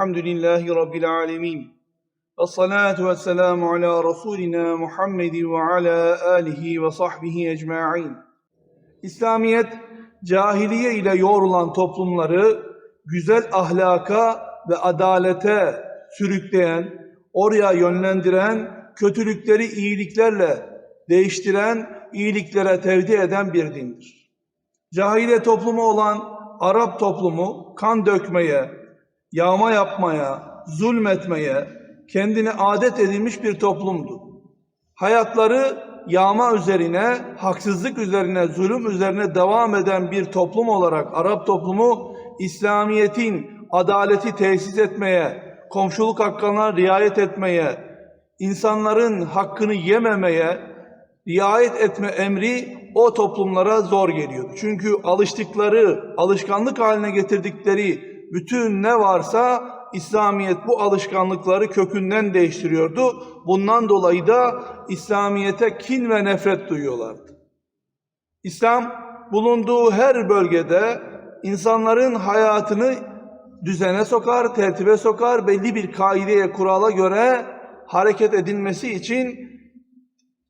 Elhamdülillahi Rabbil alemin. Ve salatu ve selamu ala Resulina Muhammedi ve ala alihi ve sahbihi ecma'in. İslamiyet, cahiliye ile yoğrulan toplumları güzel ahlaka ve adalete sürükleyen, oraya yönlendiren, kötülükleri iyiliklerle değiştiren, iyiliklere tevdi eden bir dindir. Cahiliye toplumu olan Arap toplumu kan dökmeye, yağma yapmaya, zulmetmeye kendine adet edilmiş bir toplumdu. Hayatları yağma üzerine, haksızlık üzerine, zulüm üzerine devam eden bir toplum olarak Arap toplumu İslamiyet'in adaleti tesis etmeye, komşuluk hakkına riayet etmeye, insanların hakkını yememeye, riayet etme emri o toplumlara zor geliyordu. Çünkü alıştıkları, alışkanlık haline getirdikleri bütün ne varsa İslamiyet bu alışkanlıkları kökünden değiştiriyordu. Bundan dolayı da İslamiyete kin ve nefret duyuyorlardı. İslam bulunduğu her bölgede insanların hayatını düzene sokar, tertibe sokar, belli bir kaideye, kurala göre hareket edilmesi için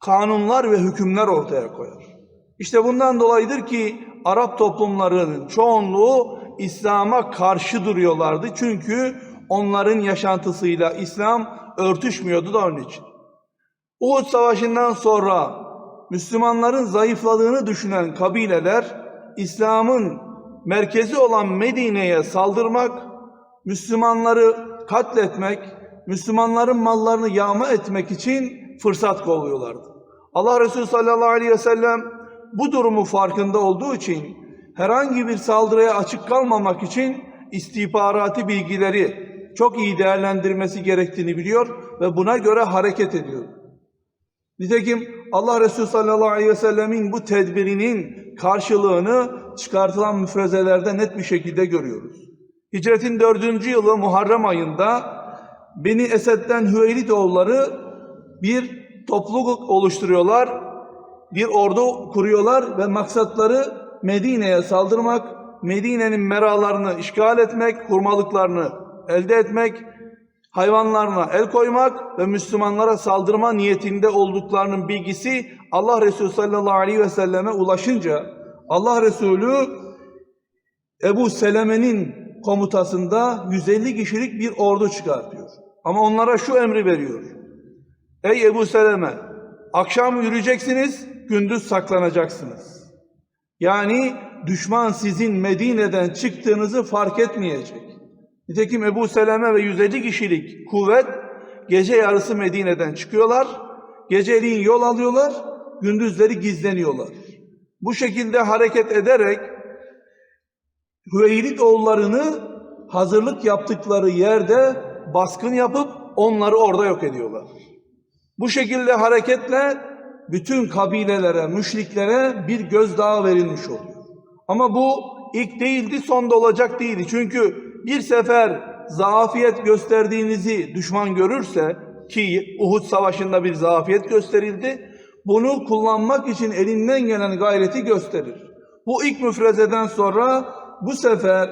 kanunlar ve hükümler ortaya koyar. İşte bundan dolayıdır ki Arap toplumlarının çoğunluğu İslam'a karşı duruyorlardı. Çünkü onların yaşantısıyla İslam örtüşmüyordu da onun için. Uhud Savaşı'ndan sonra Müslümanların zayıfladığını düşünen kabileler İslam'ın merkezi olan Medine'ye saldırmak, Müslümanları katletmek, Müslümanların mallarını yağma etmek için fırsat kolluyorlardı. Allah Resulü sallallahu aleyhi ve sellem bu durumu farkında olduğu için herhangi bir saldırıya açık kalmamak için istihbarati bilgileri çok iyi değerlendirmesi gerektiğini biliyor ve buna göre hareket ediyor. Nitekim Allah Resulü sallallahu aleyhi ve sellemin bu tedbirinin karşılığını çıkartılan müfrezelerde net bir şekilde görüyoruz. Hicretin dördüncü yılı Muharrem ayında Beni Esed'den Hüveylid oğulları bir topluluk oluşturuyorlar, bir ordu kuruyorlar ve maksatları Medine'ye saldırmak, Medine'nin meralarını işgal etmek, hurmalıklarını elde etmek, hayvanlarına el koymak ve Müslümanlara saldırma niyetinde olduklarının bilgisi Allah Resulü sallallahu aleyhi ve selleme ulaşınca Allah Resulü Ebu Seleme'nin komutasında 150 kişilik bir ordu çıkartıyor. Ama onlara şu emri veriyor. Ey Ebu Seleme, akşam yürüyeceksiniz, gündüz saklanacaksınız. Yani düşman sizin Medine'den çıktığınızı fark etmeyecek. Nitekim Ebu Seleme ve 150 kişilik kuvvet gece yarısı Medine'den çıkıyorlar. Geceliğin yol alıyorlar, gündüzleri gizleniyorlar. Bu şekilde hareket ederek Hüveylid oğullarını hazırlık yaptıkları yerde baskın yapıp onları orada yok ediyorlar. Bu şekilde hareketle bütün kabilelere, müşriklere bir gözdağı verilmiş oluyor. Ama bu ilk değildi, son da olacak değildi. Çünkü bir sefer zafiyet gösterdiğinizi düşman görürse ki Uhud Savaşı'nda bir zafiyet gösterildi, bunu kullanmak için elinden gelen gayreti gösterir. Bu ilk müfrezeden sonra bu sefer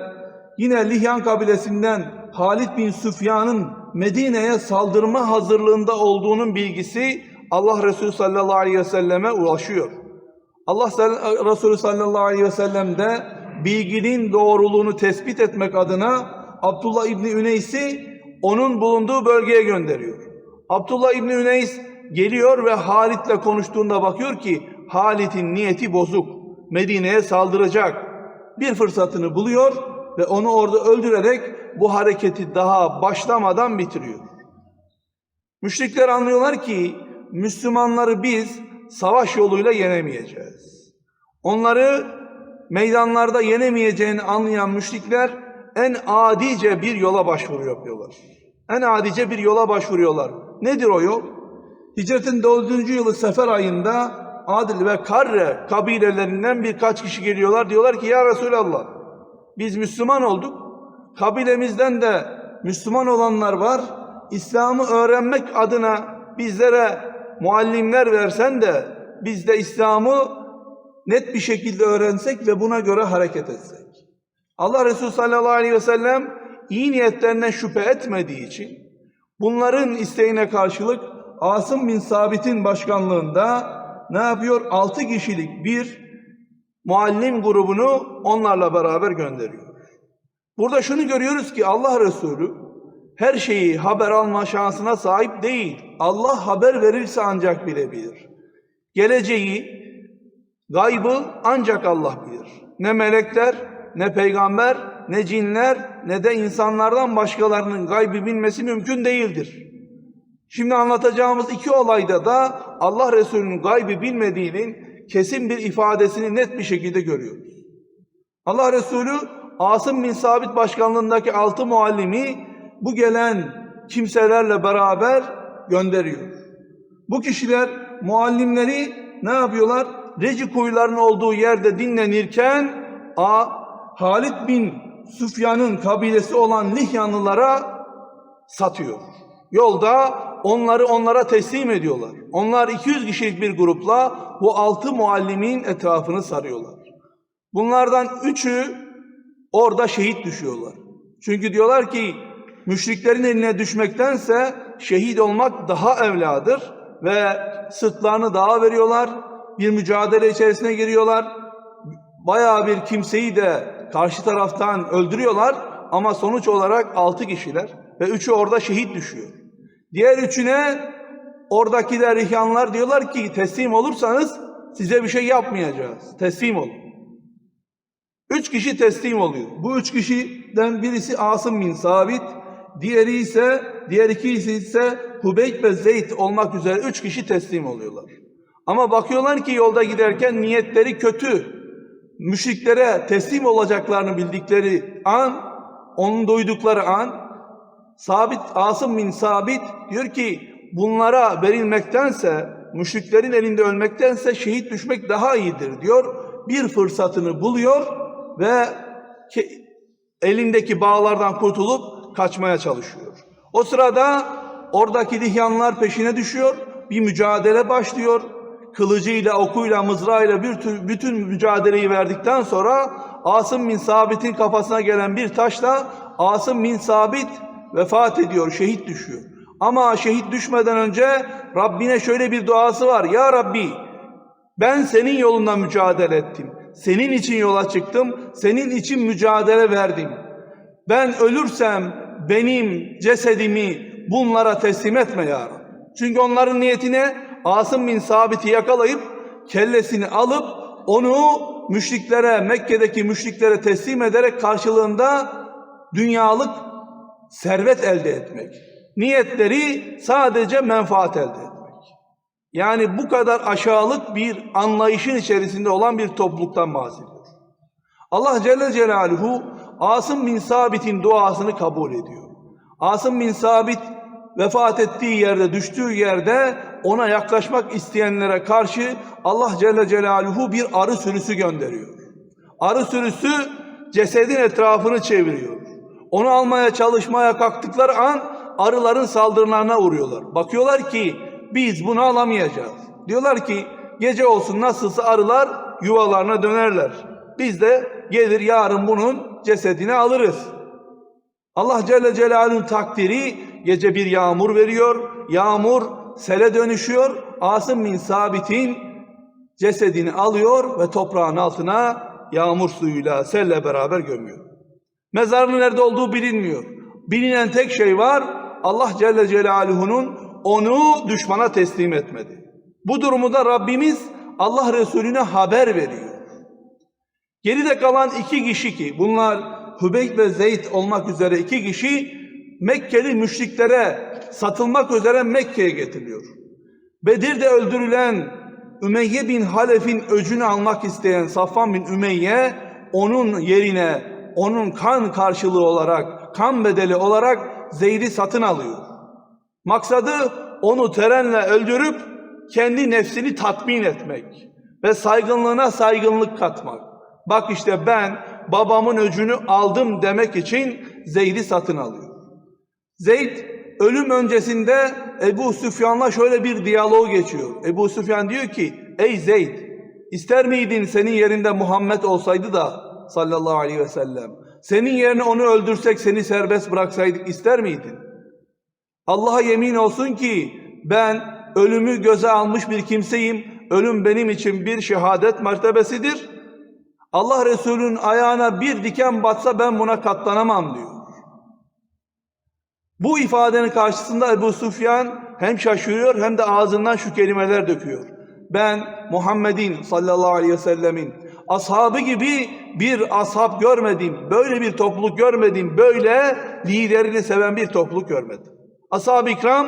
yine Lihyan kabilesinden Halid bin Süfyan'ın Medine'ye saldırma hazırlığında olduğunun bilgisi Allah Resulü sallallahu aleyhi ve selleme ulaşıyor. Allah Resulü sallallahu aleyhi ve sellem de bilginin doğruluğunu tespit etmek adına Abdullah İbni Üneys'i onun bulunduğu bölgeye gönderiyor. Abdullah İbni Üneys geliyor ve Halit'le konuştuğunda bakıyor ki Halit'in niyeti bozuk. Medine'ye saldıracak. Bir fırsatını buluyor ve onu orada öldürerek bu hareketi daha başlamadan bitiriyor. Müşrikler anlıyorlar ki Müslümanları biz savaş yoluyla yenemeyeceğiz. Onları meydanlarda yenemeyeceğini anlayan müşrikler en adice bir yola başvuru yapıyorlar. En adice bir yola başvuruyorlar. Nedir o yol? Hicretin 4. yılı sefer ayında Adil ve Karre kabilelerinden birkaç kişi geliyorlar. Diyorlar ki ya Resulallah biz Müslüman olduk. Kabilemizden de Müslüman olanlar var. İslam'ı öğrenmek adına bizlere muallimler versen de biz de İslam'ı net bir şekilde öğrensek ve buna göre hareket etsek. Allah Resulü sallallahu aleyhi ve sellem iyi niyetlerinden şüphe etmediği için bunların isteğine karşılık Asım bin Sabit'in başkanlığında ne yapıyor? Altı kişilik bir muallim grubunu onlarla beraber gönderiyor. Burada şunu görüyoruz ki Allah Resulü her şeyi haber alma şansına sahip değil. Allah haber verirse ancak bilebilir. Geleceği, gaybı ancak Allah bilir. Ne melekler, ne peygamber, ne cinler, ne de insanlardan başkalarının gaybı bilmesi mümkün değildir. Şimdi anlatacağımız iki olayda da Allah Resulü'nün gaybı bilmediğinin kesin bir ifadesini net bir şekilde görüyoruz. Allah Resulü Asım bin Sabit başkanlığındaki altı muallimi bu gelen kimselerle beraber gönderiyor. Bu kişiler muallimleri ne yapıyorlar? Reci kuyularının olduğu yerde dinlenirken A. Halid bin Süfyan'ın kabilesi olan Lihyanlılara satıyor. Yolda onları onlara teslim ediyorlar. Onlar 200 kişilik bir grupla bu altı muallimin etrafını sarıyorlar. Bunlardan üçü orada şehit düşüyorlar. Çünkü diyorlar ki müşriklerin eline düşmektense şehit olmak daha evladır ve sırtlarını dağa veriyorlar. Bir mücadele içerisine giriyorlar. Bayağı bir kimseyi de karşı taraftan öldürüyorlar ama sonuç olarak altı kişiler ve üçü orada şehit düşüyor. Diğer üçüne oradakiler ihyanlar diyorlar ki teslim olursanız size bir şey yapmayacağız. Teslim olun. Üç kişi teslim oluyor. Bu üç kişiden birisi Asım bin Sabit, diğeri ise, diğer ikisi ise Hubeyt ve Zeyd olmak üzere üç kişi teslim oluyorlar. Ama bakıyorlar ki yolda giderken niyetleri kötü. Müşriklere teslim olacaklarını bildikleri an, onu duydukları an, Sabit, Asım bin Sabit diyor ki bunlara verilmektense, müşriklerin elinde ölmektense şehit düşmek daha iyidir diyor. Bir fırsatını buluyor ve elindeki bağlardan kurtulup kaçmaya çalışıyor. O sırada oradaki lihyanlar peşine düşüyor. Bir mücadele başlıyor. Kılıcıyla, okuyla, mızrağıyla bir tür, bütün mücadeleyi verdikten sonra Asım bin Sabit'in kafasına gelen bir taşla Asım bin Sabit vefat ediyor, şehit düşüyor. Ama şehit düşmeden önce Rabbine şöyle bir duası var. Ya Rabbi ben senin yolunda mücadele ettim. Senin için yola çıktım. Senin için mücadele verdim. Ben ölürsem benim cesedimi bunlara teslim etme ya Rabbi. Çünkü onların niyetine Asım bin Sabit'i yakalayıp kellesini alıp onu müşriklere, Mekke'deki müşriklere teslim ederek karşılığında dünyalık servet elde etmek. Niyetleri sadece menfaat elde etmek. Yani bu kadar aşağılık bir anlayışın içerisinde olan bir topluluktan bahsediyor. Allah Celle Celaluhu Asım bin Sabit'in duasını kabul ediyor. Asım bin Sabit vefat ettiği yerde, düştüğü yerde ona yaklaşmak isteyenlere karşı Allah Celle Celaluhu bir arı sürüsü gönderiyor. Arı sürüsü cesedin etrafını çeviriyor. Onu almaya çalışmaya kalktıkları an arıların saldırılarına uğruyorlar. Bakıyorlar ki biz bunu alamayacağız. Diyorlar ki gece olsun nasılsa arılar yuvalarına dönerler. Biz de gelir yarın bunun cesedini alırız. Allah Celle Celaluhu'nun takdiri gece bir yağmur veriyor. Yağmur sele dönüşüyor. Asım bin Sabit'in cesedini alıyor ve toprağın altına yağmur suyuyla selle beraber gömüyor. Mezarının nerede olduğu bilinmiyor. Bilinen tek şey var. Allah Celle Celaluhu'nun onu düşmana teslim etmedi. Bu durumu da Rabbimiz Allah Resulüne haber veriyor. Geride kalan iki kişi ki bunlar Hübeyt ve Zeyd olmak üzere iki kişi Mekkeli müşriklere satılmak üzere Mekke'ye getiriliyor. Bedir'de öldürülen Ümeyye bin Halef'in öcünü almak isteyen Safvan bin Ümeyye onun yerine onun kan karşılığı olarak, kan bedeli olarak Zeyd'i satın alıyor. Maksadı onu terenle öldürüp kendi nefsini tatmin etmek ve saygınlığına saygınlık katmak. Bak işte ben babamın öcünü aldım demek için Zeyd'i satın alıyor. Zeyd ölüm öncesinde Ebu Süfyan'la şöyle bir diyalog geçiyor. Ebu Süfyan diyor ki ey Zeyd ister miydin senin yerinde Muhammed olsaydı da sallallahu aleyhi ve sellem Senin yerine onu öldürsek seni serbest bıraksaydık ister miydin? Allah'a yemin olsun ki ben ölümü göze almış bir kimseyim. Ölüm benim için bir şehadet mertebesidir. Allah Resulü'nün ayağına bir diken batsa ben buna katlanamam diyor. Bu ifadenin karşısında Ebu Sufyan hem şaşırıyor hem de ağzından şu kelimeler döküyor. Ben Muhammed'in sallallahu aleyhi ve sellemin ashabı gibi bir ashab görmedim. Böyle bir topluluk görmedim. Böyle liderini seven bir topluluk görmedim. Ashab-ı ikram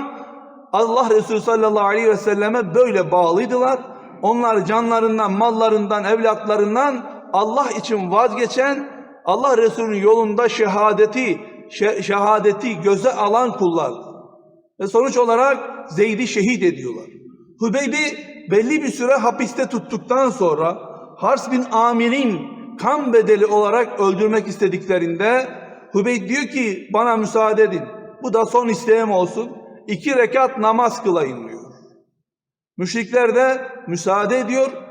Allah Resulü sallallahu aleyhi ve selleme böyle bağlıydılar. Onlar canlarından, mallarından, evlatlarından Allah için vazgeçen, Allah Resulü'nün yolunda şehadeti, şe- şehadeti göze alan kullardı. Ve sonuç olarak Zeyd'i şehit ediyorlar. Hübeyb'i belli bir süre hapiste tuttuktan sonra Hars bin Amir'in kan bedeli olarak öldürmek istediklerinde Hübeyb diyor ki bana müsaade edin. Bu da son isteğim olsun. İki rekat namaz kılayım diyor. Müşrikler de müsaade ediyor.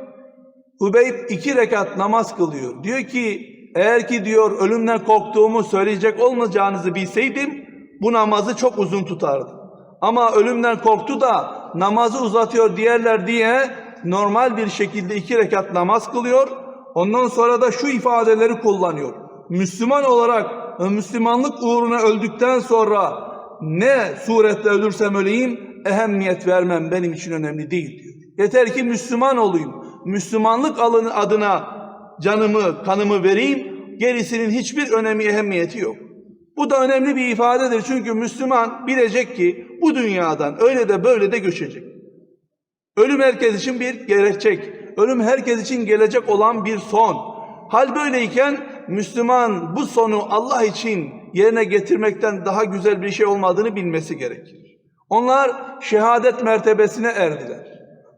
Hübeyb iki rekat namaz kılıyor. Diyor ki eğer ki diyor ölümden korktuğumu söyleyecek olmayacağınızı bilseydim bu namazı çok uzun tutardım. Ama ölümden korktu da namazı uzatıyor diğerler diye normal bir şekilde iki rekat namaz kılıyor. Ondan sonra da şu ifadeleri kullanıyor. Müslüman olarak ve Müslümanlık uğruna öldükten sonra ne surette ölürsem öleyim ehemmiyet vermem benim için önemli değil diyor. Yeter ki Müslüman olayım. Müslümanlık alını adına canımı, kanımı vereyim. Gerisinin hiçbir önemi, ehemmiyeti yok. Bu da önemli bir ifadedir. Çünkü Müslüman bilecek ki bu dünyadan öyle de böyle de göçecek. Ölüm herkes için bir gerçek. Ölüm herkes için gelecek olan bir son. Hal böyleyken Müslüman bu sonu Allah için yerine getirmekten daha güzel bir şey olmadığını bilmesi gerekir. Onlar şehadet mertebesine erdiler.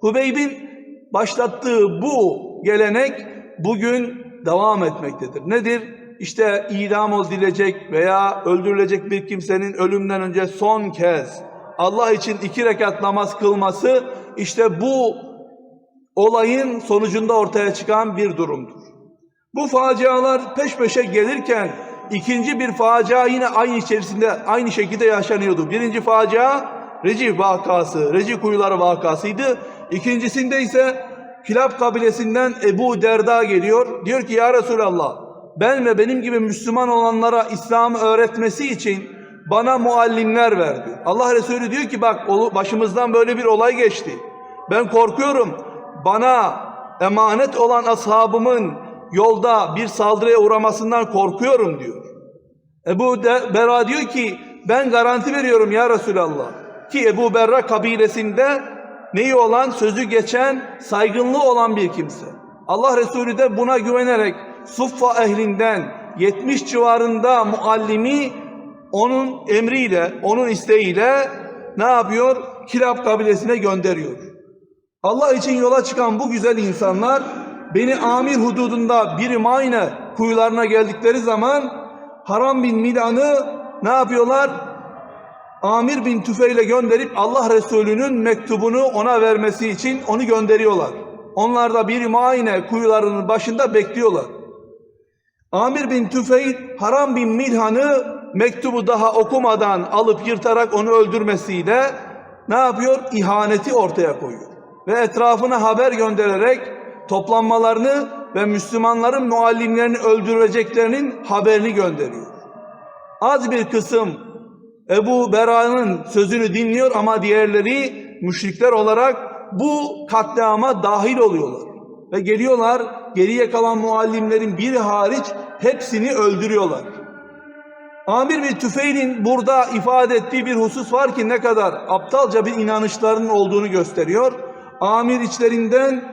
Hubeyb'in başlattığı bu gelenek bugün devam etmektedir. Nedir? İşte idam edilecek veya öldürülecek bir kimsenin ölümden önce son kez Allah için iki rekat namaz kılması işte bu olayın sonucunda ortaya çıkan bir durumdur. Bu facialar peş peşe gelirken ikinci bir facia yine aynı içerisinde aynı şekilde yaşanıyordu. Birinci facia Recif vakası, Recif kuyuları vakasıydı. İkincisinde ise Kilab kabilesinden Ebu Derda geliyor. Diyor ki ya Resulallah ben ve benim gibi Müslüman olanlara İslam'ı öğretmesi için bana muallimler ver diyor. Allah Resulü diyor ki bak başımızdan böyle bir olay geçti. Ben korkuyorum bana emanet olan ashabımın yolda bir saldırıya uğramasından korkuyorum diyor. Ebu de, Bera diyor ki ben garanti veriyorum ya Resulallah ki Ebu Berra kabilesinde neyi olan sözü geçen saygınlığı olan bir kimse. Allah Resulü de buna güvenerek Suffa ehlinden 70 civarında muallimi onun emriyle, onun isteğiyle ne yapıyor? Kilab kabilesine gönderiyor. Allah için yola çıkan bu güzel insanlar Beni Amir hududunda bir mayne kuyularına geldikleri zaman Haram bin Milan'ı ne yapıyorlar? Amir bin Tüfeil'e gönderip Allah Resulü'nün mektubunu ona vermesi için onu gönderiyorlar. Onlar da bir mayne kuyularının başında bekliyorlar. Amir bin Tüfeil Haram bin Milhan'ı mektubu daha okumadan alıp yırtarak onu öldürmesiyle ne yapıyor? İhaneti ortaya koyuyor. Ve etrafına haber göndererek toplanmalarını ve Müslümanların muallimlerini öldüreceklerinin haberini gönderiyor. Az bir kısım Ebu Bera'nın sözünü dinliyor ama diğerleri müşrikler olarak bu katliama dahil oluyorlar. Ve geliyorlar geriye kalan muallimlerin biri hariç hepsini öldürüyorlar. Amir bin Tüfeil'in burada ifade ettiği bir husus var ki ne kadar aptalca bir inanışlarının olduğunu gösteriyor. Amir içlerinden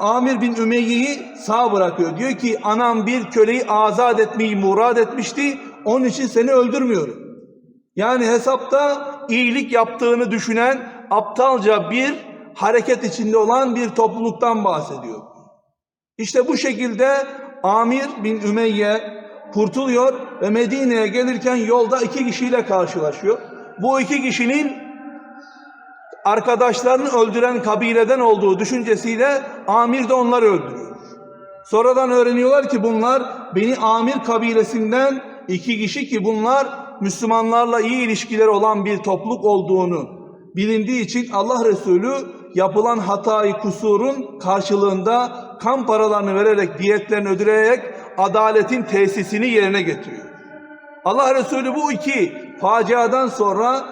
Amir bin Ümeyye'yi sağ bırakıyor. Diyor ki anam bir köleyi azat etmeyi murad etmişti. Onun için seni öldürmüyorum. Yani hesapta iyilik yaptığını düşünen aptalca bir hareket içinde olan bir topluluktan bahsediyor. İşte bu şekilde Amir bin Ümeyye kurtuluyor ve Medine'ye gelirken yolda iki kişiyle karşılaşıyor. Bu iki kişinin arkadaşlarını öldüren kabileden olduğu düşüncesiyle Amir de onları öldürüyor. Sonradan öğreniyorlar ki bunlar Beni Amir kabilesinden iki kişi ki bunlar Müslümanlarla iyi ilişkileri olan bir topluluk olduğunu bilindiği için Allah Resulü yapılan hatayı kusurun karşılığında kan paralarını vererek diyetlerini ödeyerek adaletin tesisini yerine getiriyor. Allah Resulü bu iki faciadan sonra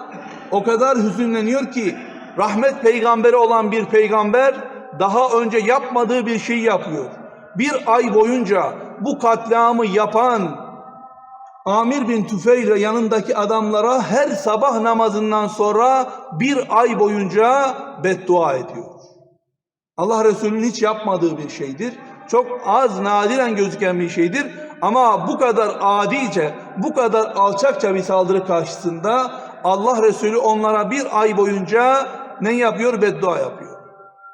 o kadar hüzünleniyor ki rahmet peygamberi olan bir peygamber daha önce yapmadığı bir şey yapıyor. Bir ay boyunca bu katliamı yapan Amir bin Tüfeil ve yanındaki adamlara her sabah namazından sonra bir ay boyunca beddua ediyor. Allah Resulü'nün hiç yapmadığı bir şeydir. Çok az nadiren gözüken bir şeydir. Ama bu kadar adice, bu kadar alçakça bir saldırı karşısında Allah Resulü onlara bir ay boyunca ne yapıyor? Beddua yapıyor.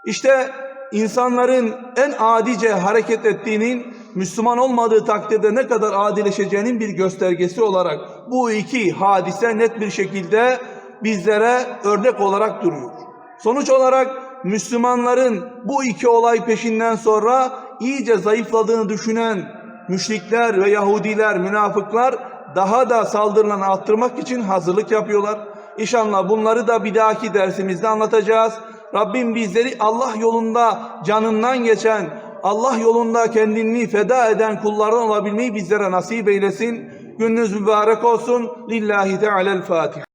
İşte insanların en adice hareket ettiğinin Müslüman olmadığı takdirde ne kadar adileşeceğinin bir göstergesi olarak bu iki hadise net bir şekilde bizlere örnek olarak duruyor. Sonuç olarak Müslümanların bu iki olay peşinden sonra iyice zayıfladığını düşünen müşrikler ve Yahudiler, münafıklar daha da saldırılarını arttırmak için hazırlık yapıyorlar. İnşallah bunları da bir dahaki dersimizde anlatacağız. Rabbim bizleri Allah yolunda canından geçen, Allah yolunda kendini feda eden kullardan olabilmeyi bizlere nasip eylesin. Gününüz mübarek olsun. Lillahi Teala'l Fatiha.